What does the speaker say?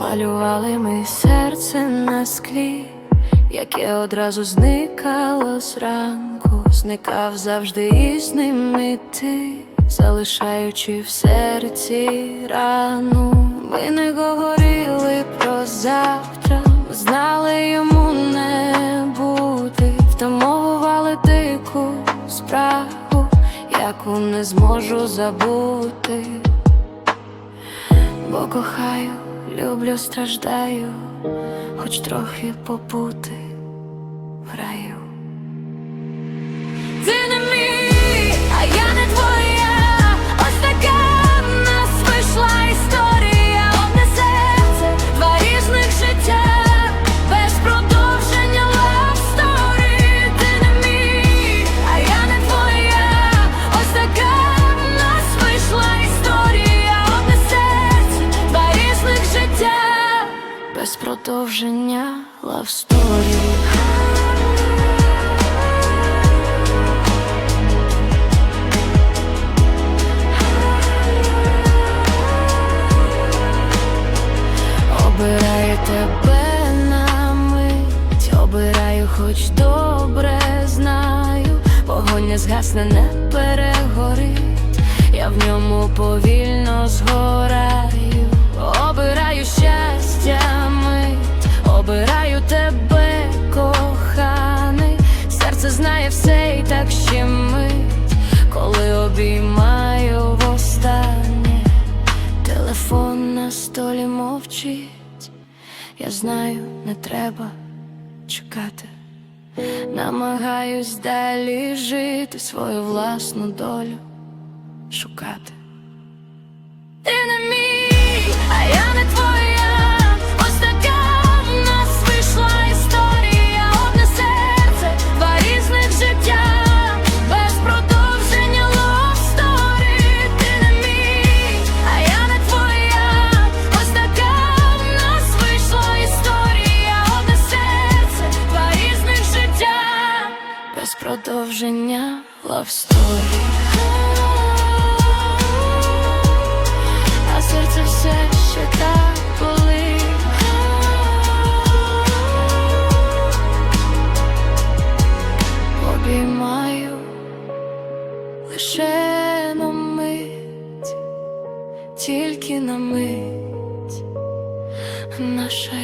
Малювали ми серце на склі, яке одразу зникало зранку, зникав завжди із ним і ти, залишаючи в серці рану. Ми не говорили про завтра, знали йому не бути, втамовували дику спрагу, яку не зможу забути. Бо кохаю, люблю, страждаю, хоч трохи побути в раю. Продовження story. Обираю тебе на мить, обираю, хоч добре знаю, вогонь не згасне, не перегорить, я в ньому повільно так ще мить, коли обіймаю востаннє. Телефон на столі мовчить, я знаю, не треба чекати. Намагаюсь далі жити свою власну долю шукати. Продовження love story. А серце все ще так болить. Обіймаю лише на мить, тільки на мить. Наша